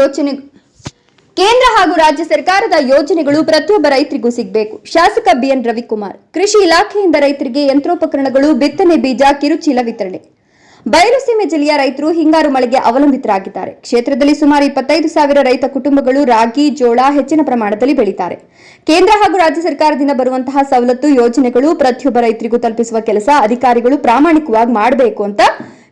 ಯೋಜನೆ ಕೇಂದ್ರ ಹಾಗೂ ರಾಜ್ಯ ಸರ್ಕಾರದ ಯೋಜನೆಗಳು ಪ್ರತಿಯೊಬ್ಬ ರೈತರಿಗೂ ಸಿಗಬೇಕು. ಶಾಸಕ ಬಿಎನ್ ರವಿಕುಮಾರ್, ಕೃಷಿ ಇಲಾಖೆಯಿಂದ ರೈತರಿಗೆ ಯಂತ್ರೋಪಕರಣಗಳು, ಬಿತ್ತನೆ ಬೀಜ, ಕಿರುಚೀಲ ವಿತರಣೆ. ಬಯಲುಸೀಮೆ ಜಿಲ್ಲೆಯ ರೈತರು ಹಿಂಗಾರು ಮಳೆಗೆ ಅವಲಂಬಿತರಾಗಿದ್ದಾರೆ. ಕ್ಷೇತ್ರದಲ್ಲಿ ಸುಮಾರು ಇಪ್ಪತ್ತೈದು ಸಾವಿರ ರೈತ ಕುಟುಂಬಗಳು ರಾಗಿ, ಜೋಳ ಹೆಚ್ಚಿನ ಪ್ರಮಾಣದಲ್ಲಿ ಬೆಳೀತಾರೆ. ಕೇಂದ್ರ ಹಾಗೂ ರಾಜ್ಯ ಸರ್ಕಾರದಿಂದ ಬರುವಂತಹ ಸವಲತ್ತು ಯೋಜನೆಗಳು ಪ್ರತಿಯೊಬ್ಬ ರೈತರಿಗೂ ತಲುಪಿಸುವ ಕೆಲಸ ಅಧಿಕಾರಿಗಳು ಪ್ರಾಮಾಣಿಕವಾಗಿ ಮಾಡಬೇಕು ಅಂತ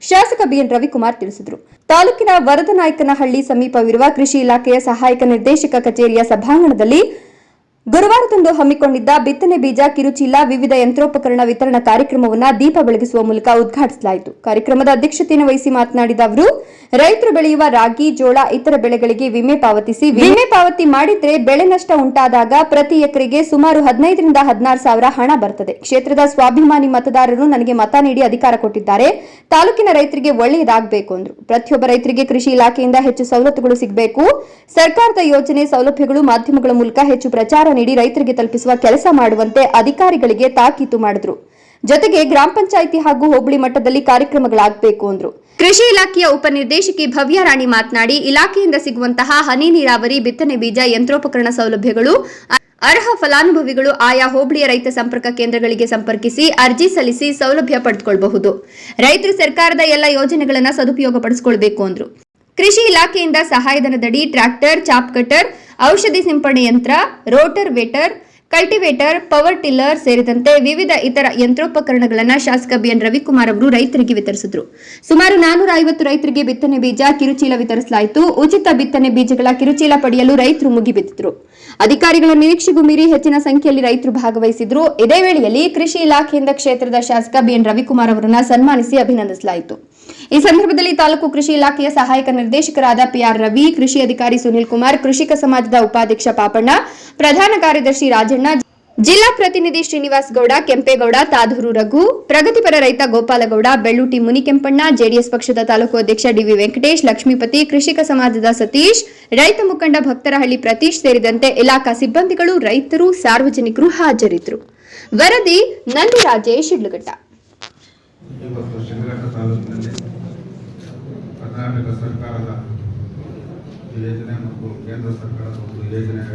ಶಾಸಕ ಬಿಎನ್ ರವಿಕುಮಾರ್ ತಿಳಿಸಿದರು. ತಾಲೂಕಿನ ವರದನಾಯಕನಹಳ್ಳಿ ಸಮೀಪವಿರುವ ಕೃಷಿ ಇಲಾಖೆಯ ಸಹಾಯಕ ನಿರ್ದೇಶಕ ಕಚೇರಿಯ ಸಭಾಂಗಣದಲ್ಲಿ ಗುರುವಾರದಂದು ಹಮ್ಮಿಕೊಂಡಿದ್ದ ಬಿತ್ತನೆ ಬೀಜ ಕಿರುಚೀಲ ವಿವಿಧ ಯಂತ್ರೋಪಕರಣ ವಿತರಣಾ ಕಾರ್ಯಕ್ರಮವನ್ನು ದೀಪ ಬೆಳಗಿಸುವ ಮೂಲಕ ಉದ್ಘಾಟಿಸಲಾಯಿತು. ಕಾರ್ಯಕ್ರಮದ ಅಧ್ಯಕ್ಷತೆಯನ್ನು ವಹಿಸಿ ಮಾತನಾಡಿದ ಅವರು, ರೈತರು ಬೆಳೆಯುವ ರಾಗಿ, ಜೋಳ, ಇತರ ಬೆಳೆಗಳಿಗೆ ವಿಮೆ ಪಾವತಿಸಿ ವಿಮೆ ಪಾವತಿ ಮಾಡಿದ್ರೆ ಬೆಳೆ ನಷ್ಟ ಉಂಟಾದಾಗ ಪ್ರತಿ ಎಕರೆಗೆ ಸುಮಾರು ಹದಿನೈದರಿಂದ ಹದಿನಾರು ಸಾವಿರ ಹಣ ಬರ್ತದೆ. ಕ್ಷೇತ್ರದ ಸ್ವಾಭಿಮಾನಿ ಮತದಾರರು ನನಗೆ ಮತ ನೀಡಿ ಅಧಿಕಾರ ಕೊಟ್ಟಿದ್ದಾರೆ. ತಾಲೂಕಿನ ರೈತರಿಗೆ ಒಳ್ಳೆಯದಾಗಬೇಕು ಅಂದ್ರು. ಪ್ರತಿಯೊಬ್ಬ ರೈತರಿಗೆ ಕೃಷಿ ಇಲಾಖೆಯಿಂದ ಹೆಚ್ಚು ಸವಲತ್ತುಗಳು ಸಿಗಬೇಕು. ಸರ್ಕಾರದ ಯೋಜನೆ ಸೌಲಭ್ಯಗಳು ಮಾಧ್ಯಮಗಳ ಮೂಲಕ ಹೆಚ್ಚು ಪ್ರಚಾರ ನೀಡಿ ರೈತರಿಗೆ ತಲುಪಿಸುವ ಕೆಲಸ ಮಾಡುವಂತೆ ಅಧಿಕಾರಿಗಳಿಗೆ ತಾಕೀತು ಮಾಡಿದ್ರು. ಜೊತೆಗೆ ಗ್ರಾಮ ಪಂಚಾಯಿತಿ ಹಾಗೂ ಹೋಬಳಿ ಮಟ್ಟದಲ್ಲಿ ಕಾರ್ಯಕ್ರಮಗಳಾಗಬೇಕು ಅಂದ್ರು. ಕೃಷಿ ಇಲಾಖೆಯ ಉಪನಿರ್ದೇಶಕಿ ಭವ್ಯ ರಾಣಿ ಮಾತನಾಡಿ, ಇಲಾಖೆಯಿಂದ ಸಿಗುವಂತಹ ಹನಿ ನೀರಾವರಿ, ಬಿತ್ತನೆ ಬೀಜ, ಯಂತ್ರೋಪಕರಣ ಸೌಲಭ್ಯಗಳು, ಅರ್ಹ ಫಲಾನುಭವಿಗಳು ಆಯಾ ಹೋಬಳಿಯ ರೈತ ಸಂಪರ್ಕ ಕೇಂದ್ರಗಳಿಗೆ ಸಂಪರ್ಕಿಸಿ ಅರ್ಜಿ ಸಲ್ಲಿಸಿ ಸೌಲಭ್ಯ ಪಡೆದುಕೊಳ್ಳಬಹುದು ರೈತರು ಸರ್ಕಾರದ ಎಲ್ಲ ಯೋಜನೆಗಳನ್ನು ಸದುಪಯೋಗ ಪಡಿಸಿಕೊಳ್ಬೇಕು ಅಂದ್ರು. ಕೃಷಿ ಇಲಾಖೆಯಿಂದ ಸಹಾಯಧನದಡಿ ಟ್ರ್ಯಾಕ್ಟರ್, ಚಾಪ್ ಕಟರ್ ಔಷಧಿ ಸಿಂಪಡಣೆ ಯಂತ್ರ, rotavator, cultivator, power tiller ಸೇರಿದಂತೆ ವಿವಿಧ ಇತರ ಯಂತ್ರೋಪಕರಣಗಳನ್ನು ಶಾಸಕ ಬಿಎನ್ ರವಿಕುಮಾರ್ ಅವರು ರೈತರಿಗೆ ವಿತರಿಸಿದ್ರು. ಸುಮಾರು ನಾನೂರ ಐವತ್ತು ರೈತರಿಗೆ ಬಿತ್ತನೆ ಬೀಜ ಕಿರುಚೀಲ ವಿತರಿಸಲಾಯಿತು. ಉಚಿತ ಬಿತ್ತನೆ ಬೀಜಗಳ ಕಿರುಚೀಲ ಪಡೆಯಲು ರೈತರು ಮುಗಿಬಿದ್ದಿದ್ರು. ಅಧಿಕಾರಿಗಳ ನಿರೀಕ್ಷೆಗೂ ಮೀರಿ ಹೆಚ್ಚಿನ ಸಂಖ್ಯೆಯಲ್ಲಿ ರೈತರು ಭಾಗವಹಿಸಿದ್ರು. ಇದೇ ವೇಳೆಯಲ್ಲಿ ಕೃಷಿ ಇಲಾಖೆಯಿಂದ ಕ್ಷೇತ್ರದ ಶಾಸಕ ಬಿಎನ್ ರವಿಕುಮಾರ್ ಅವರನ್ನ ಸನ್ಮಾನಿಸಿ ಅಭಿನಂದಿಸಲಾಯಿತು. ಈ ಸಂದರ್ಭದಲ್ಲಿ ತಾಲೂಕು ಕೃಷಿ ಇಲಾಖೆಯ ಸಹಾಯಕ ನಿರ್ದೇಶಕರಾದ ಪಿಆರ್ ರವಿ, ಕೃಷಿ ಅಧಿಕಾರಿ ಸುನಿಲ್ ಕುಮಾರ್, ಕೃಷಿಕ ಸಮಾಜದ ಉಪಾಧ್ಯಕ್ಷ ಪಾಪಣ್ಣ, ಪ್ರಧಾನ ಕಾರ್ಯದರ್ಶಿ ರಾಜಣ್ಣ ಜಿಲ್ಲಾ ಪ್ರತಿನಿಧಿ ಶ್ರೀನಿವಾಸ್ ಗೌಡ ಕೆಂಪೇಗೌಡ, ತಾದೂರು ರಘು, ಪ್ರಗತಿಪರ ರೈತ ಗೋಪಾಲಗೌಡ ಬೆಳ್ಳೂಟಿ ಮುನಿಕೆಂಪಣ್ಣ, ಜೆಡಿಎಸ್ ಪಕ್ಷದ ತಾಲೂಕು ಅಧ್ಯಕ್ಷ ಡಿವಿ ವೆಂಕಟೇಶ್, ಲಕ್ಷ್ಮೀಪತಿ ಕೃಷಿಕ ಸಮಾಜದ ಸತೀಶ್, ರೈತ ಮುಖಂಡ ಭಕ್ತರಹಳ್ಳಿ ಪ್ರತೀಶ್ ಸೇರಿದಂತೆ ಇಲಾಖಾ ಸಿಬ್ಬಂದಿಗಳು, ರೈತರು, ಸಾರ್ವಜನಿಕರು ಹಾಜರಿದ್ದರು. ವರದಿ ನಂದಿ ರಾಜೇಶ್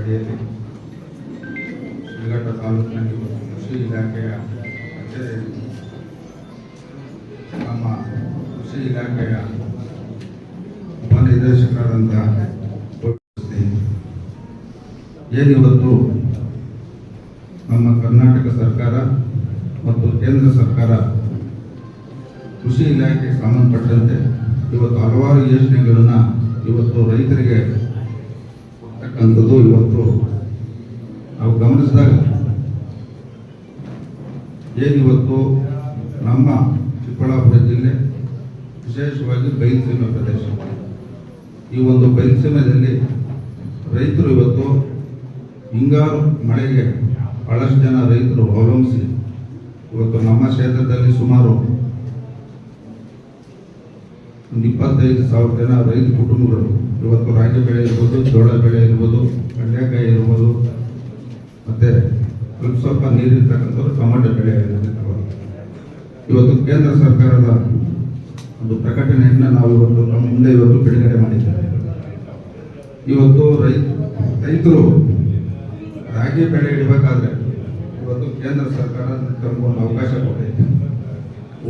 ಅಡಿಯಲ್ಲಿ ಶಿವಘಟ್ಟ ತಾಲೂಕಿನಲ್ಲಿ ಕೃಷಿ ಇಲಾಖೆಯ ನಮ್ಮ ಕೃಷಿ ಇಲಾಖೆಯ ಉಪನಿರ್ದೇಶಕರಾದಂಥ ಏನಿವತ್ತು ನಮ್ಮ ಕರ್ನಾಟಕ ಸರ್ಕಾರ ಮತ್ತು ಕೇಂದ್ರ ಸರ್ಕಾರ ಕೃಷಿ ಇಲಾಖೆಗೆ ಸಂಬಂಧಪಟ್ಟಂತೆ ಇವತ್ತು ಹಲವಾರು ಯೋಜನೆಗಳನ್ನು ಇವತ್ತು ರೈತರಿಗೆ ಕೊಡ್ತಕ್ಕಂಥದ್ದು ಇವತ್ತು ನಾವು ಗಮನಿಸಿದಾಗ ಏನಿವತ್ತು ನಮ್ಮ ಚಿಕ್ಕಬಳ್ಳಾಪುರ ಜಿಲ್ಲೆ ವಿಶೇಷವಾಗಿ ಬಯಲುಸೀಮೆ ಪ್ರದೇಶ. ಈ ಒಂದು ಬಯಲುಸೀಮೆಯಲ್ಲಿ ರೈತರು ಇವತ್ತು ಹಿಂಗಾರು ಮಳೆಗೆ ಬಹಳಷ್ಟು ಜನ ರೈತರು ಅವಲಂಬಿಸಿ ಇವತ್ತು ನಮ್ಮ ಕ್ಷೇತ್ರದಲ್ಲಿ ಸುಮಾರು ಒಂದು ಇಪ್ಪತ್ತೈದು ಸಾವಿರ ಜನ ರೈತ ಕುಟುಂಬಗಳು ಇವತ್ತು ರಾಗಿ ಬೆಳೆ ಇರ್ಬೋದು, ಜೋಳ ಬೆಳೆ ಇರ್ಬೋದು, ಕಡಲೆಕಾಯಿ ಇರ್ಬೋದು ಮತ್ತೆ ಸ್ವಲ್ಪ ಸ್ವಲ್ಪ ನೀರಿರ್ತಕ್ಕಂಥವ್ರು ಟೊಮೆಟೊ ಬೆಳೆ. ಇವತ್ತು ಕೇಂದ್ರ ಸರ್ಕಾರದ ಒಂದು ಪ್ರಕಟಣೆಯನ್ನು ನಾವು ಇವತ್ತು ನಮ್ಮ ಮುಂದೆ ಇವತ್ತು ಬಿಡುಗಡೆ ಮಾಡಿದ್ದೇವೆ ಇವತ್ತು ರೈ, ರೈತರು ರಾಗಿ ಬೆಳೆ ಇಡಬೇಕಾದ್ರೆ ಇವತ್ತು ಕೇಂದ್ರ ಸರ್ಕಾರ ತಮಗೊಂದು ಅವಕಾಶ ಕೊಟ್ಟಿದೆ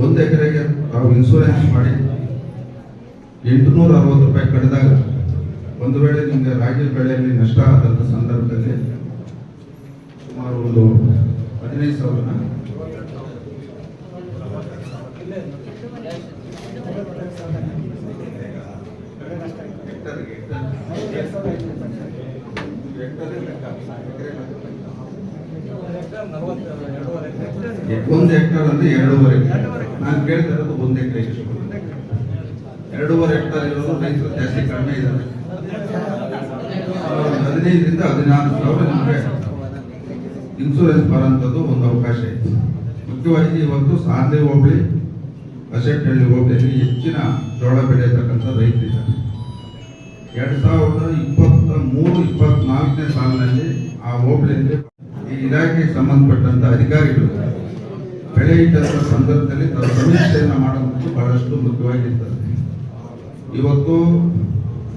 ಒಂದು ಎಕರೆಗೆ ನಾವು ಇನ್ಸೂರೆನ್ಸ್ ಮಾಡಿ ಎಂಟುನೂರ ಅರವತ್ತು ರೂಪಾಯಿ ಕಡಿದಾಗ ಒಂದು ವೇಳೆ ನಿಮಗೆ ರಾಗಿ ಬೆಳೆಯಲ್ಲಿ ನಷ್ಟ ಆದಂಥ ಸಂದರ್ಭದಲ್ಲಿ ಸುಮಾರು ಒಂದು ಹದಿನೈದು ಸಾವಿರ ಒಂದು ಹೆಕ್ಟರ್ ಅಂದ್ರೆ ಎರಡೂವರೆ ನಾನು ಕೇಳ್ತಾ ಇರೋದು ಒಂದು ಎಕರೆ ಎರಡೂವರೆ ಹೆಕ್ಟರ್ ಇರೋದು ರೈತರು ಜಾಸ್ತಿ ಕಡಿಮೆ ಇದ್ದಾರೆ. ಹದಿನೈದರಿಂದ ಹದಿನಾರು ಸಾವಿರ ನಿಮಗೆ ಇನ್ಸೂರೆನ್ಸ್ ಬರೋಂಥದ್ದು ಒಂದು ಅವಕಾಶ ಇದೆ ಮುಖ್ಯವಾಗಿ ಇವತ್ತು ಸಾಂದೆ ಹೋಬಳಿ ಅಸೆಟ್ಟಹಳ್ಳಿ ಹೋಬಳಿಯಲ್ಲಿ ಹೆಚ್ಚಿನ ಜೋಳ ಬೆಳೆಯತಕ್ಕಂಥ ರೈತರಿದ್ದಾರೆ ಎರಡು ಸಾವಿರದ ಇಪ್ಪತ್ತ ಮೂರು, ಇಪ್ಪತ್ನಾಲ್ಕನೇ ಸಾಲಿನಲ್ಲಿ ಆ ಹೋಬಳಿಯಲ್ಲಿ ಈ ಇಲಾಖೆಗೆ ಸಂಬಂಧಪಟ್ಟಂಥ ಅಧಿಕಾರಿಗಳು ಬೆಳೆ ಇಟ್ಟಂಥ ಸಂದರ್ಭದಲ್ಲಿ ತಮ್ಮ ಸಮೀಕ್ಷೆಯನ್ನು ಮಾಡುವುದು ಬಹಳಷ್ಟು ಮುಖ್ಯವಾಗಿರ್ತದೆ. ಇವತ್ತು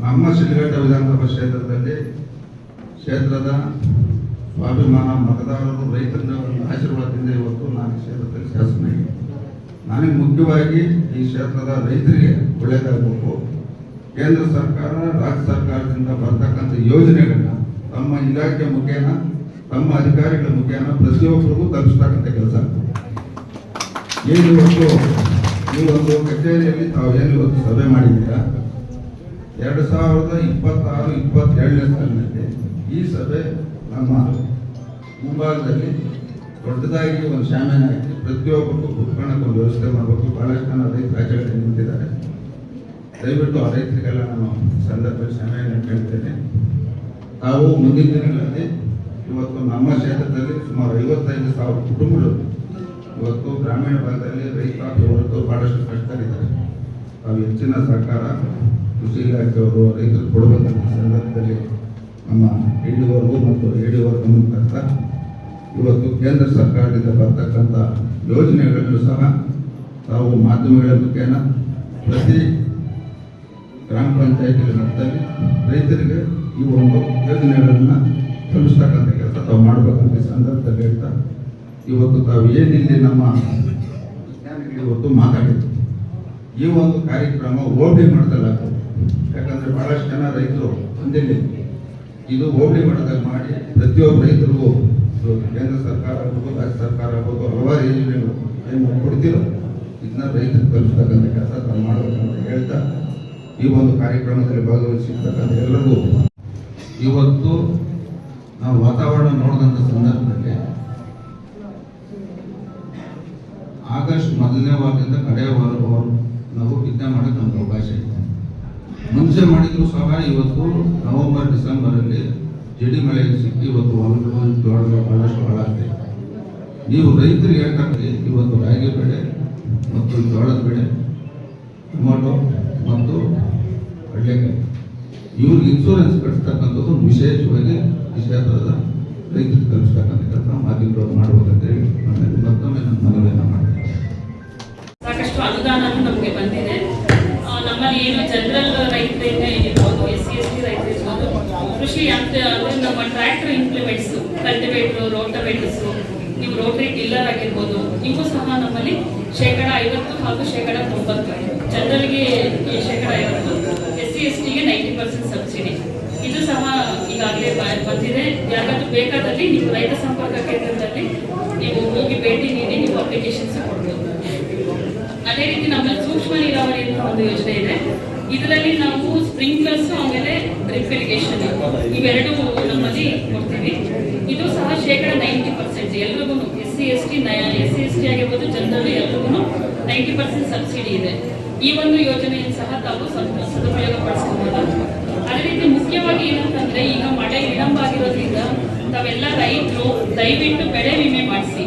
ನಮ್ಮ ಶ್ರೀಘಟ್ಟ ವಿಧಾನಸಭಾ ಕ್ಷೇತ್ರದಲ್ಲಿ ಕ್ಷೇತ್ರದ ಸ್ವಾಭಿಮಾನ ಮತದಾರರು ರೈತರ ಒಂದು ಆಶೀರ್ವಾದದಿಂದ ಇವತ್ತು ನಾನು ಕ್ಷೇತ್ರದಲ್ಲಿ ಶಾಸನಾಗಿ ನನಗೆ ಮುಖ್ಯವಾಗಿ ಈ ಕ್ಷೇತ್ರದ ರೈತರಿಗೆ ಒಳ್ಳೆಯದಾಗಬೇಕು. ಕೇಂದ್ರ ಸರ್ಕಾರ, ರಾಜ್ಯ ಸರ್ಕಾರದಿಂದ ಬರ್ತಕ್ಕಂಥ ಯೋಜನೆಗಳನ್ನ ತಮ್ಮ ಇಲಾಖೆ ಮುಖೇನ, ತಮ್ಮ ಅಧಿಕಾರಿಗಳ ಮುಖೇನ ಪ್ರತಿಯೊಬ್ಬರಿಗೂ ತಲುಪಿಸ್ತಕ್ಕಂಥ ಕೆಲಸ ಏನು ಈ ಒಂದು ಕಚೇರಿಯಲ್ಲಿ ತಾವು ಏನು ಇವತ್ತು ಸಭೆ ಮಾಡಿದ್ದೀರಾ? ಎರಡು ಸಾವಿರದ ಇಪ್ಪತ್ತಾರು, ಇಪ್ಪತ್ತೆರಡನೇ ಸಾಲಿನಲ್ಲಿ ಈ ಸಭೆ ನಮ್ಮ ಮುಂಭಾಗದಲ್ಲಿ ದೊಡ್ಡದಾಗಿ ಒಂದು ಶಾಮಿಯಾನ ಹಾಕಿ ಪ್ರತಿಯೊಬ್ಬರಿಗೂ ಒಂದು ವ್ಯವಸ್ಥೆ ಮಾಡಬೇಕು. ಬಹಳಷ್ಟು ಜನ ರೈತ ರಾಜ್ಯಗಳಲ್ಲಿ ನಿಂತಿದ್ದಾರೆ. ದಯವಿಟ್ಟು ಆ ರೈತರಿಗೆಲ್ಲ ನಾನು ಸಂದರ್ಭದಲ್ಲಿ ಶಾಮಿಯಾನ ಕೇಳ್ತೇನೆ. ತಾವು ಮುಂದಿನ ದಿನಗಳಲ್ಲಿ ಇವತ್ತು ನಮ್ಮ ಕ್ಷೇತ್ರದಲ್ಲಿ ಸುಮಾರು ಐವತ್ತೈದು ಸಾವಿರ ಕುಟುಂಬಗಳು ಇವತ್ತು ಗ್ರಾಮೀಣ ಭಾಗದಲ್ಲಿ ರೈತ ಹೊರತು ಬಹಳಷ್ಟು ಕಷ್ಟದಲ್ಲಿದ್ದಾರೆ. ತಾವು ಹೆಚ್ಚಿನ ಸರ್ಕಾರ, ಕೃಷಿ ಇಲಾಖೆಯವರು ರೈತರು ಕೊಡಬೇಕಂತ ಸಂದರ್ಭದಲ್ಲಿ ನಮ್ಮ ಹಿಡಿಯುವವರು ಮತ್ತು ಹಿಡಿಯುವರ ಗಮನಕ್ಕಂತ ಇವತ್ತು ಕೇಂದ್ರ ಸರ್ಕಾರದಿಂದ ಬರ್ತಕ್ಕಂಥ ಯೋಜನೆಗಳನ್ನು ಸಹ ತಾವು ಮಾಧ್ಯಮಗಳ ಮುಖೇನ ಪ್ರತಿ ಗ್ರಾಮ ಪಂಚಾಯತಿ ಮಟ್ಟದಲ್ಲಿ ರೈತರಿಗೆ ಈ ಒಂದು ಯೋಜನೆಗಳನ್ನು ತಲುಪಿಸ್ತಕ್ಕಂಥ ಕೆಲಸ ತಾವು ಮಾಡಬೇಕಂತ ಸಂದರ್ಭದಲ್ಲಿ ಹೇಳ್ತಾ, ಇವತ್ತು ತಾವು ಏನಿಲ್ಲಿ ನಮ್ಮ ಇವತ್ತು ಮಾತಾಡಿದ್ರು. ಈ ಒಂದು ಕಾರ್ಯಕ್ರಮ ಹೋಬಳಿ ಮಟ್ಟದಲ್ಲಾಗ್ತದೆ ಯಾಕಂದರೆ ಭಾಳಷ್ಟು ಜನ ರೈತರು ಹೊಂದಿಲ್ಲ ಇದು ಹೋಬಳಿ ಮಾಡಿದಾಗ ಮಾಡಿ ಪ್ರತಿಯೊಬ್ಬ ರೈತರಿಗೂ ಇವತ್ತು ಕೇಂದ್ರ ಸರ್ಕಾರ ಆಗ್ಬೋದು, ರಾಜ್ಯ ಸರ್ಕಾರ ಆಗ್ಬೋದು, ಹಲವಾರು ಯೋಜನೆಗಳು ಏನು ಕೊಡ್ತಿರೋ, ಇದನ್ನ ರೈತರಿಗೆ ತಲುಪಿಸ್ತಕ್ಕಂಥ ಕೆಲಸ ತಾನು ಮಾಡಬೇಕಂತ ಹೇಳ್ತಾ, ಈ ಒಂದು ಕಾರ್ಯಕ್ರಮದಲ್ಲಿ ಭಾಗವಹಿಸಿರ್ತಕ್ಕಂಥ ಎಲ್ಲರಿಗೂ ಇವತ್ತು ನಾವು ವಾತಾವರಣ ನೋಡಿದಂಥ ಸಂದರ್ಭದಲ್ಲಿ ಆಗಸ್ಟ್ ಮೊದಲನೇ ವಾರದಿಂದ ಕಡೆಯ ವಾರದವರು ನಾವು ಯುದ್ಧ ಮಾಡೋಕ್ಕೆ ನಮ್ಗೆ ಅವಕಾಶ ಇದೆ ಮುಂಚೆ ಮಾಡಿದ್ರು ಸಹ, ಇವತ್ತು ನವೆಂಬರ್, ಡಿಸೆಂಬರಲ್ಲಿ ಜಡಿ ಮಳೆ ಸಿಕ್ಕಿ ಇವತ್ತು ಹೊಲಗಳು ಜೋಳಗಳು ಬಹಳಷ್ಟು ಹಾಳಾಗ್ತದೆ ನೀವು ರೈತರಿಗೆ ಹೇಳ್ತಕ್ಕಂಥ ಇವತ್ತು ರಾಗಿ ಬೆಳೆ ಮತ್ತು ಜೋಳದ ಬೆಳೆ, ಟೊಮೊಟೊ ಮತ್ತು ಕಡಲೆಕಾಯಿ. ಇವ್ರಿಗೆ ಇನ್ಶೂರೆನ್ಸ್ ಕಟ್ಟಿಸ್ತಕ್ಕಂಥದ್ದು ಒಂದು ವಿಶೇಷವಾಗಿ ಕ್ಷೇತ್ರದ ರೈತರಿಗೆ ಕಲಿಸ್ತಕ್ಕಂಥ ಕೆಲಸ ಮಾಧ್ಯಮದವ್ರು ಮಾಡ್ಬೇಕಂತೇಳಿ ಮತ್ತೊಮ್ಮೆ ನನ್ನ ಮನವಿಯನ್ನು ಮಾಡ್ತೀನಿ. ಸಾಕಷ್ಟು ಅನುದಾನ ನಮಗೆ ಬಂದಿದೆ. ನಮ್ಮಲ್ಲಿ ಏನು ಜನರಲ್ ರೈತರಿಂದ ಏನಿರ್ಬೋದು ಎಸ್ ಸಿ ಎಸ್ ಟಿ ರೈತರಿರ್ಬೋದು ಕೃಷಿ ಯಂತ್ರ ಅಂದ್ರೆ ನಮ್ಮ ಟ್ರ್ಯಾಕ್ಟರ್ ಇಂಪ್ಲಿಮೆಂಟ್ಸ್ ಕಲ್ಟಿವೇಟ್ರು ರೋಟವೇಟರ್ಸ್ ನೀವು ರೋಟರಿ ಟಿಲ್ಲರ್ ಆಗಿರ್ಬೋದು ನೀವು ಸಹ ನಮ್ಮಲ್ಲಿ ಶೇಕಡ ಐವತ್ತು ಹಾಗೂ ಶೇಕಡ ತೊಂಬತ್ತು ಜನರಲ್ಗೆ ಶೇಕಡ ಐವತ್ತು, ಎಸ್ ಸಿ, ಎಸ್ ಟಿಗೆ ನೈಂಟಿ ಪರ್ಸೆಂಟ್ ಸಬ್ಸಿಡಿ. ಇದು ಸಹ ಈಗಾಗಲೇ ಬಂದಿದೆ. ಯಾಕಂದ್ರೆ ಬೇಕಾದಲ್ಲಿ ನೀವು ರೈತ ಸಂಪರ್ಕ ಕೇಂದ್ರದಲ್ಲಿ ನೀವು ಹೋಗಿ ಭೇಟಿ ನೀಡಿ ನೀವು ಅಪ್ಲಿಕೇಶನ್ಸ್ ಕೊಡ್ಬೋದು. ಅದೇ ರೀತಿ ನಮ್ಮಲ್ಲಿ ಸೂಕ್ಷ್ಮ ನೀರಾವರಿ ಅಂತ ಒಂದು ಯೋಜನೆ ಇದೆ. ಇದರಲ್ಲಿ ನಾವು ಸ್ಪ್ರಿಂಕ್ಲರ್ಸ್ ಆಮೇಲೆ ಡ್ರಿಪ್ ಇರಿಗೇಷನ್. ಇವೆರಡು ನಮ್ಮಲ್ಲಿ ಕೊಡ್ತೀವಿ. ಇದು ಸಹ ಶೇಕಡ ನೈಂಟಿ ಪರ್ಸೆಂಟ್. ಎಲ್ರಿಗೂ S C S T S C S T ಆಗಿರ್ಬೋದು ಜನರಲ್ ಎಲ್ರಿಗೂ ನೈಂಟಿ ಪರ್ಸೆಂಟ್ ಸಬ್ಸಿಡಿ ಇದೆ. ಈ ಒಂದು ಯೋಜನೆಯನ್ನು ಸಹ ತಾವು ಸದುಪಯೋಗ ಪಡಿಸ್ಕೋಬಹುದು ಅದೇ ರೀತಿ ಮುಖ್ಯವಾಗಿ ಏನಂತಂದ್ರೆ, ಈಗ ಮಳೆ ವಿಳಂಬ ಆಗಿರೋದ್ರಿಂದ ತಾವೆಲ್ಲ ರೈತರು ದಯವಿಟ್ಟು ಬೆಳೆ ವಿಮೆ ಮಾಡಿಸಿ.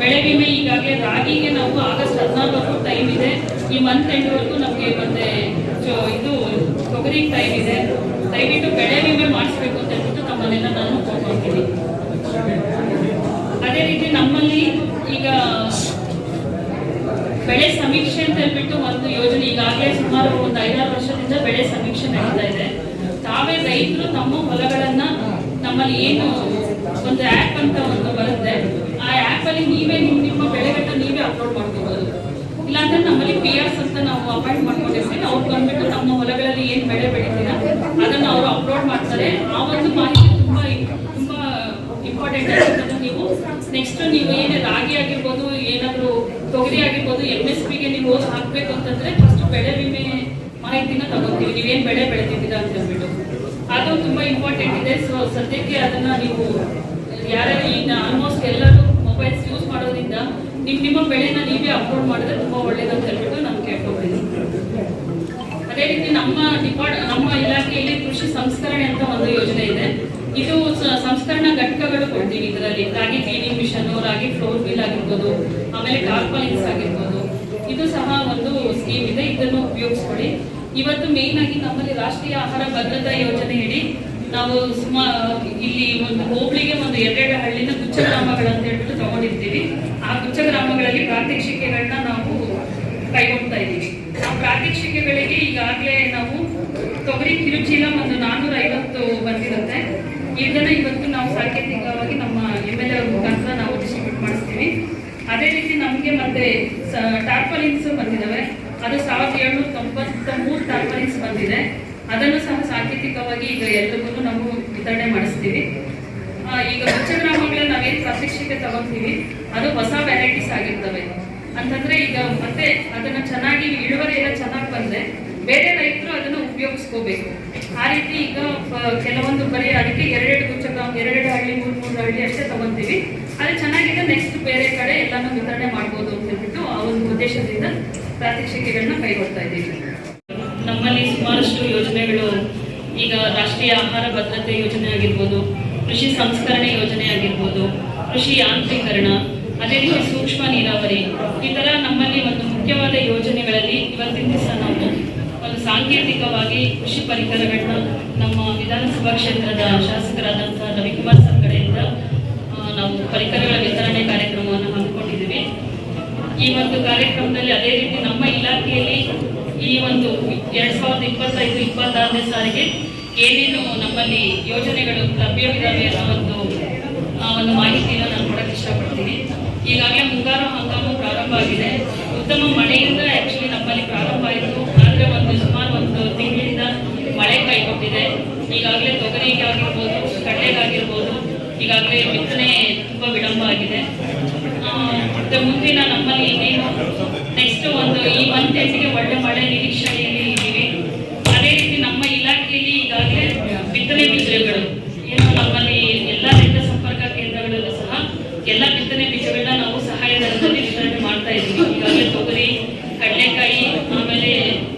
ಬೆಳೆ ವಿಮೆ ಈಗಾಗಲೇ ರಾಗಿಗೆ ನಾವು ಆಗಸ್ಟ್ ಹದಿನಾಲ್ಕು ಟೈಮ್ ಇದೆ. ಈ ಮಂತ್ ಎಂಡ್ವರೆಗೂ ನಮಗೆ ಮತ್ತೆ ಇದು ತೊಗರಿ ಟೈಮ್ ಇದೆ. ದಯವಿಟ್ಟು ಬೆಳೆ ವಿಮೆ ಮಾಡಿಸ್ಬೇಕು ಅಂತ ಹೇಳ್ಬಿಟ್ಟು ತಮ್ಮನ್ನೆಲ್ಲ ನಾನು ಕೋರ್ಕೊಳ್ತೀನಿ ಅದೇ ರೀತಿ ನಮ್ಮಲ್ಲಿ ಈಗ ಬೆಳೆ ಸಮೀಕ್ಷೆ ಅಂತ ಹೇಳ್ಬಿಟ್ಟು ಒಂದು ಯೋಜನೆ ಈಗಾಗಲೇ ಸುಮಾರು ಒಂದು ಐದಾರು ವರ್ಷದಿಂದ ಬೆಳೆ ಸಮೀಕ್ಷೆ ನಡೀತಾ ಇದೆ. ತಾವೇ ರೈತರು ತಮ್ಮ ಹೊಲಗಳನ್ನ ನಮ್ಮಲ್ಲಿ ಏನು ಒಂದು ಆ್ಯಪ್ ಅಂತ ಒಂದು ಬರುತ್ತೆ. ಆ ಆ್ಯಪಲ್ಲಿ ನೀವೇ ನಿಮ್ಮ ನಿಮ್ಮ ಬೆಳೆಗಳನ್ನ ನೀವೇ ಅಪ್ಲೋಡ್ ಮಾಡ್ಕೋಬಹುದು ಇಲ್ಲಾಂದ್ರೆ ನಮ್ಮಲ್ಲಿ ಪಿ ಆರ್ಸ್ ಅಂತ ನಾವು ಅಪಾಯಿಂಟ್ ಮಾಡ್ಕೊಂಡಿರ್ತೀವಿ ಅವ್ರು ಬಂದ್ಬಿಟ್ಟು ನಮ್ಮ ಹೊಲಗಳಲ್ಲಿ ಏನ್ ಬೆಳೆ ಬೆಳಿತೀರ, ಅದನ್ನ ಅವರು ಅಪ್ಲೋಡ್ ಮಾಡ್ತಾರೆ. ಆ ಒಂದು ಮಾಹಿತಿ ತುಂಬಾ ತುಂಬಾ ಇಂಪಾರ್ಟೆಂಟ್ ಆಗಿರ್ತದೆ ನೀವು ನೆಕ್ಸ್ಟ್ ನೀವು ಏನೇ ರಾಗಿ ಆಗಿರ್ಬೋದು, ಏನಾದ್ರು ತೊಗರಿ ಆಗಿರ್ಬೋದು ಎಂ ಎಸ್ ಪಿಗೆ ನೀವು ಹಾಕ್ಬೇಕು ಅಂತಂದ್ರೆ ಫಸ್ಟ್ ಬೆಳೆ ವಿಮೆ ಮಾಹಿತಿನ ತಗೋತೀವಿ. ನೀವೇನ್ ಬೆಳೆ ಬೆಳೆದಿದ್ದೀರಾ ಅಂತ ಹೇಳ್ಬಿಟ್ಟು ಅದು ತುಂಬಾ ಇಂಪಾರ್ಟೆಂಟ್ ಇದೆ. ಸೊ ಸದ್ಯಕ್ಕೆ ಅದನ್ನ ನೀವು ಯಾರ್ಯಾರು ಈಗ ಆಲ್ಮೋಸ್ಟ್ ಎಲ್ಲರೂ ಮೊಬೈಲ್ಸ್ ಯೂಸ್ ಮಾಡೋದ್ರಿಂದ ನಿಮ್ ನಿಮ್ಮ ಬೆಳೆನ ನೀವೇ ಅಪ್ಲೋಡ್ ಮಾಡಿದ್ರೆ ತುಂಬಾ ಒಳ್ಳೇದಂತ ಹೇಳ್ಬಿಟ್ಟು ನಾನು ಕೇಳ್ಕೊತೀನಿ. ಅದೇ ರೀತಿ ನಮ್ಮ ಡಿಪಾರ್ಟ್ ನಮ್ಮ ಇಲಾಖೆಯಲ್ಲಿ ಕೃಷಿ ಸಂಸ್ಕರಣೆ ಅಂತ ಒಂದು ಯೋಜನೆ ಇದೆ. ಇದು ಸಂಸ್ಕರಣಾ ಘಟಕಗಳು ಕೊಡ್ತೀವಿ ಇದರಲ್ಲಿ. ರಾಗಿ ಕ್ಲೀನಿಂಗ್ ಮಿಷನ್ ರಾಗಿ ಫ್ಲೋರ್ ಬಿಲ್ ಆಗಿರ್ಬೋದು, ಆಮೇಲೆ ಟಾರ್ಪಾಲಿನ್ಸ್ ಆಗಿರ್ಬೋದು. ಇದು ಸಹ ಒಂದು ಸ್ಕೀಮ್ ಇದೆ. ಇದನ್ನು ಉಪಯೋಗಿಸ್ಕೊಳ್ಳಿ. ಇವತ್ತು ಮೇನ್ ಆಗಿ ನಮ್ಮಲ್ಲಿ ರಾಷ್ಟ್ರೀಯ ಆಹಾರ ಭದ್ರತಾ ಯೋಜನೆಯಡಿ ನಾವು ಸುಮಾ ಇಲ್ಲಿ ಒಂದು ಹೋಬಳಿಗೆ ಒಂದು ಎರಡೆರಡು ಹಳ್ಳಿನ ಗುಚ್ಚ ಗ್ರಾಮಗಳಂತ ಹೇಳ್ಬಿಟ್ಟು ತಗೊಂಡಿರ್ತೀವಿ. ಆ ಗುಚ್ಚ ಕೈಗೊಳ್ತಾ ಇದ್ದೀವಿ. ಆ ಪ್ರಾತ್ಯಕ್ಷಿಕೆಗಳಿಗೆ ಈಗಾಗಲೇ ನಾವು ತೊಗರಿ ತೊಗರಿ ಕಿರುಚೀಲ ಒಂದು ನಾನ್ನೂರ ಐವತ್ತು ಬಂದಿರುತ್ತೆ. ಇದನ್ನ ಇವತ್ತು ನಾವು ಸಾಂಕೇತಿಕವಾಗಿ ನಮ್ಮ ಎಂ ಎಲ್ ಎ ಅವ್ರ ಮುಖಾಂತರ ನಾವು ಡಿಸ್ಟ್ರಿಬ್ಯೂಟ್ ಮಾಡಿಸ್ತೀವಿ. ಅದೇ ರೀತಿ ನಮಗೆ ಮತ್ತೆ ಟಾರ್ಪಲಿನ್ಸ್ ಬಂದಿದ್ದಾವೆ ಅದು ಸಾವಿರದ ಏಳ್ನೂರ ತೊಂಬತ್ತ ಮೂರು ಟಾರ್ಪಲಿನ್ಸ್ ಬಂದಿದೆ. ಅದನ್ನು ಸಹ ಸಾಂಕೇತಿಕವಾಗಿ ಈಗ ಎಲ್ರಿಗೂ ನಾವು ವಿತರಣೆ ಮಾಡಿಸ್ತೀವಿ. ಈಗ ಉಚ್ಚ ಗ್ರಾಮಗಳ ನಾವೇನು ಪ್ರಾತ್ಯಕ್ಷಿಕೆ ತಗೊತೀವಿ, ಅದು ಹೊಸ ವೆರೈಟೀಸ್ ಆಗಿರ್ತವೆ. ಅಂತಂದ್ರೆ ಈಗ ಮತ್ತೆ ಅದನ್ನ ಚೆನ್ನಾಗಿ ಇಳುವರಿ ಎಲ್ಲ ಚೆನ್ನಾಗಿ ಬಂದ್ರೆ ಬೇರೆ ರೈತರು ಅದನ್ನು ಉಪಯೋಗಿಸ್ಕೋಬೇಕು. ಆ ರೀತಿ ಈಗ ಕೆಲವೊಂದು ಬರೀ ಅದಕ್ಕೆ ಎರಡೆರಡು ಗುಚ್ಚಕ ಎರಡೆರಡು ಹಳ್ಳಿ, ಮೂರು ಮೂರು ಹಳ್ಳಿ ಅಷ್ಟೇ ತಗೊಂತೀವಿ. ಅದು ಚೆನ್ನಾಗಿದೆ ನೆಕ್ಸ್ಟ್ ಬೇರೆ ಕಡೆ ಎಲ್ಲಾನು ವಿತರಣೆ ಮಾಡ್ಬೋದು ಅಂತ ಹೇಳ್ಬಿಟ್ಟು ಆ ಒಂದು ಉದ್ದೇಶದಿಂದ ಪ್ರಾತ್ಯಕ್ಷಿಕೆಗಳನ್ನ ಕೈಗೊಳ್ತಾ ಇದ್ದೀವಿ. ನಮ್ಮಲ್ಲಿ ಸುಮಾರಷ್ಟು ಯೋಜನೆಗಳು, ಈಗ ರಾಷ್ಟ್ರೀಯ ಆಹಾರ ಭದ್ರತೆ ಯೋಜನೆ ಆಗಿರ್ಬೋದು, ಕೃಷಿ ಸಂಸ್ಕರಣೆ ಯೋಜನೆ ಆಗಿರ್ಬೋದು, ಕೃಷಿ ಯಾಂತ್ರೀಕರಣ ಅದೇ ರೀತಿ ಸೂಕ್ಷ್ಮ ನೀರಾವರಿ. ಈ ತರ ನಮ್ಮಲ್ಲಿ ಒಂದು ಮುಖ್ಯವಾದ ಯೋಜನೆಗಳಲ್ಲಿ ಇವತ್ತಿನ ದಿವಸ ನಾವು ಒಂದು ಸಾಂಕೇತಿಕವಾಗಿ ಕೃಷಿ ಪರಿಕರಗಳನ್ನ ನಮ್ಮ ವಿಧಾನಸಭಾ ಕ್ಷೇತ್ರದ ಶಾಸಕರಾದಂತಹ ರವಿಕುಮಾರ್ ಸರ್ ಕಡೆಯಿಂದ ನಾವು ಪರಿಕರಗಳ ವಿತರಣೆ ಕಾರ್ಯಕ್ರಮವನ್ನು ಹಮ್ಮಿಕೊಂಡಿದ್ದೀವಿ. ಈ ಒಂದು ಕಾರ್ಯಕ್ರಮದಲ್ಲಿ ಅದೇ ರೀತಿ ನಮ್ಮ ಇಲಾಖೆಯಲ್ಲಿ ಈ ಒಂದು ಎರಡ್ ಸಾವಿರದ ಇಪ್ಪತ್ತೈದು ಇಪ್ಪತ್ತಾರನೇ ಸಾರಿಗೆ ಏನೇನು ನಮ್ಮಲ್ಲಿ ಯೋಜನೆಗಳು ಲಭ್ಯವಿದ್ದಾವೆ ಅನ್ನೋ ಒಂದು ಆ, ಒಂದು ಮಾಹಿತಿಯನ್ನು ನಾನು ಕೊಡಕ್ಕೆ ಇಷ್ಟಪಡ್ತೀನಿ ಈಗಾಗಲೇ ಮುಂಗಾರು ಹಂಗಾಮು ಪ್ರಾರಂಭ ಆಗಿದೆ. ಉತ್ತಮ ಮಳೆಯಿಂದ ಆ್ಯಕ್ಚುಲಿ ನಮ್ಮಲ್ಲಿ ಪ್ರಾರಂಭ ಆಯಿತು. ಆದರೆ ಒಂದು ಸುಮಾರು ಒಂದು ತಿಂಗಳಿಂದ ಮಳೆ ಕೈಗೊಟ್ಟಿದೆ ಈಗಾಗಲೇ ತೊಗರಿಗೆ ಆಗಿರ್ಬೋದು ಕಡಲೆಗಾಗಿರ್ಬೋದು ಈಗಾಗಲೇ ಬಿತ್ತನೆ ತುಂಬ ವಿಳಂಬ ಆಗಿದೆ. ಮತ್ತು ಮುಂದಿನ ನಮ್ಮಲ್ಲಿ ಇನ್ನೇನು? ನೆಕ್ಸ್ಟ್ ಒಂದು ಈ ಮಂತ್ ಎಂಟಿಗೆ ಒಳ್ಳೆ ಮಳೆ ನಿರೀಕ್ಷೆಯಲ್ಲಿ ಇದ್ದೀವಿ ಅದೇ ರೀತಿ ನಮ್ಮ ಇಲಾಖೆಯಲ್ಲಿ ಈಗಾಗಲೇ ಬಿತ್ತನೆ ಬೀಜಗಳು ಏನು ನಮ್ಮಲ್ಲಿ ಎಲ್ಲ ರೈತ ಸಂಪರ್ಕ ಕೇಂದ್ರಗಳಲ್ಲೂ ಸಹ ಎಲ್ಲ ಬಿತ್ತನೆ ಬೀಜಗಳನ್ನ ನಾವು ಸಹಾಯಧನದಲ್ಲಿ ವಿತರಣೆ ಮಾಡ್ತಾ ಇದ್ದೀವಿ ಈಗಾಗಲೇ ತೊಗರಿ ಕಡಲೆಕಾಯಿ ಆಮೇಲೆ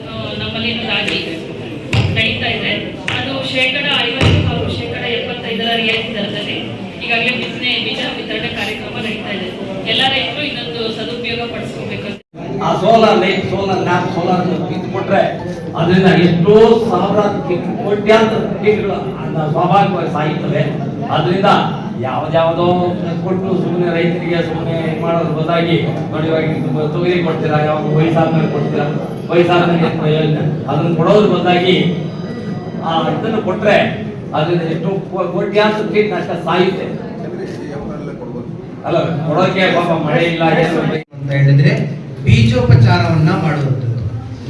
ಆ, ನಮ್ಮಲ್ಲಿ ರಾಗಿ ನಡೀತಾ ಇದೆ ಅದು ಶೇಕಡ ಐವತ್ತು ಹಾಗೂ ಶೇಕಡ ಎಪ್ಪತ್ತೈದರ ರಿಯಾಯಿತಿ ದರದಲ್ಲಿ ಈಗಾಗಲೇ ಬಿತ್ತನೆ ಬೀಜ ವಿತರಣೆ ಕಾರ್ಯಕ್ರಮ ನಡೀತಾ ಇದೆ. ಎಲ್ಲ ರೈತರು ಇದೊಂದು ಸದುಪಯೋಗ ಪಡಿಸ್ಕೋಬೇಕು ಆ solar light solar lamp solar ಕೊಟ್ರೆ ಅದರಿಂದ ಎಷ್ಟೋ ಸಾವಿರಾರು ಕಿ- ಕೋಟ್ಯಾಂತರ ಕೀಟಗಳು ಸ್ವಾಭಾವಿಕವಾಗಿ ಸಾಯುತ್ತವೆ. ಅದರಿಂದ ಯಾವ್ದಾವುದೋ ಕೊಟ್ಟು ಸುಮ್ಮನೆ ರೈತರಿಗೆ ಸುಮ್ಮನೆ ಇದು ಮಾಡೋದ್ರ ಬದಲಾಗಿ ನೋಡಿ ಇವಾಗ ತೊಗರಿ ಕೊಡ್ತೀರಾ ಯಾವ ವಯಸ್ಸಾದ್ಮೇಲೆ ಕೊಡ್ತೀರಾ, ವಯಸ್ಸಾದ ಮೇಲೆ ಪ್ರಯೋಜನ ಅದನ್ನ ಕೊಡೋದ್ರ ಬದಲಾಗಿ ಆ ಇದನ್ನು ಕೊಟ್ರೆ ಅದರಿಂದ ಎಷ್ಟು ಕೋ- ಕೋಟ್ಯಾಂತರ ನಷ್ಟ ಸಾಯುತ್ತೆ. ಅಲ್ಲ, ಕೊಡೋಕೆ ಪಾಪ ಮಳೆ ಇಲ್ಲ ಅಂತ ಹೇಳಿದ್ರೆ ಬೀಜೋಪಚಾರವನ್ನ ಮಾಡುವಂಥದ್ದು.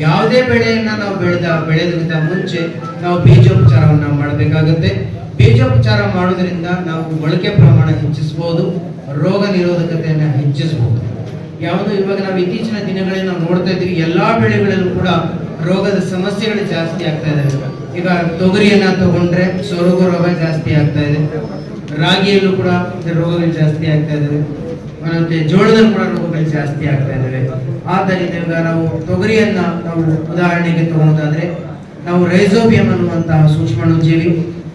ಯಾವುದೇ ಬೆಳೆಯನ್ನ ನಾವು ಬೆಳೆದ ಬೆಳೆಯೋದಕ್ಕಿಂತ ಮುಂಚೆ ನಾವು ಬೀಜೋಪಚಾರವನ್ನ ಮಾಡಬೇಕಾಗುತ್ತೆ. ಬೀಜೋಪಚಾರ ಮಾಡೋದ್ರಿಂದ ನಾವು ಮೊಳಕೆ ಪ್ರಮಾಣ ಹೆಚ್ಚಿಸಬಹುದು ರೋಗ ನಿರೋಧಕತೆಯನ್ನ ಹೆಚ್ಚಿಸಬಹುದು ಯಾವುದು ಇವಾಗ ನಾವು ಇತ್ತೀಚಿನ ದಿನಗಳಲ್ಲಿ ನಾವು ನೋಡ್ತಾ ಇದ್ದೀವಿ, ಎಲ್ಲಾ ಬೆಳೆಗಳಲ್ಲೂ ಕೂಡ ರೋಗದ ಸಮಸ್ಯೆಗಳು ಜಾಸ್ತಿ ಆಗ್ತಾ ಇದಾವೆ ಈಗ ತೊಗರಿಯನ್ನ ತಗೊಂಡ್ರೆ ಸೊರಗು ರೋಗ ಜಾಸ್ತಿ ಆಗ್ತಾ ಇದೆ. ರಾಗಿಯಲ್ಲೂ ಕೂಡ ರೋಗಗಳು ಜಾಸ್ತಿ ಆಗ್ತಾ ಇದಾವೆ. ಮತ್ತೆ ಜೋಳದಲ್ಲಿ ಕೂಡ ರೋಗಗಳು ಜಾಸ್ತಿ ಆಗ್ತಾ ಇದಾವೆ. ಆದ್ದರಿಂದ ಇವಾಗ ನಾವು ತೊಗರಿಯನ್ನ ನಾವು ಉದಾಹರಣೆಗೆ ತಗೊಳ್ಳೋದಾದ್ರೆ ನಾವು ರೈಸೋಬಿಯಂ ಅನ್ನುವಂತಹ ಸೂಕ್ಷ್ಮಣುಜೀವಿ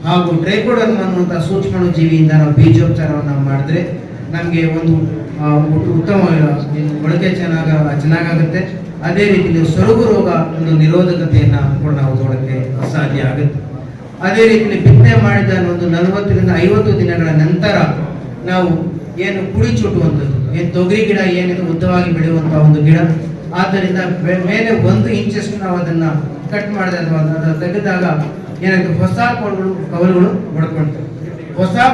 ಹಾಗೂ ಟ್ರೈಕೋಡರ್ಮ್ ಅನ್ನುವಂತಹ ಸೂಕ್ಷ್ಮಣುಜೀವಿಯಿಂದ ನಾವು ಬೀಜೋಪಚಾರವನ್ನು ಮಾಡಿದ್ರೆ ನಮಗೆ ಒಂದು ಉತ್ತಮ ಬಳಕೆ ಚೆನ್ನಾಗ, ಚೆನ್ನಾಗಾಗುತ್ತೆ. ಅದೇ ರೀತಿ ನೀವು ಸೊರಗು ರೋಗ ಒಂದು ನಿರೋಧಕತೆಯನ್ನು ಕೂಡ ನಾವು ನೋಡಕ್ಕೆ ಸಾಧ್ಯ ಆಗುತ್ತೆ. ಅದೇ ರೀತಿ ಬಿತ್ತನೆ ಮಾಡಿದ ಒಂದು ನಲವತ್ತರಿಂದ ಐವತ್ತು ದಿನಗಳ ನಂತರ ನಾವು ಏನು ಕುಡಿ ಚುಟ್ಟುವಂಥದ್ದು, ಏನು ತೊಗರಿ ಗಿಡ ಏನಿದೆ ಉದ್ದವಾಗಿ ಬೆಳೆಯುವಂತಹ ಒಂದು ಗಿಡ, ಆದ್ದರಿಂದ ಮೇಲೆ ಒಂದು ಇಂಚಷ್ಟು ನಾವು ಅದನ್ನ ಕಟ್ ಮಾಡಿದ ತೆಗೆದಾಗ ಏನಾಗುತ್ತೆ, ಹೊಸ ಕವಲುಗಳು ಕವಲುಗಳು ಹೊಡ್ಕೊಳ್ತವೆ ಹೊಸ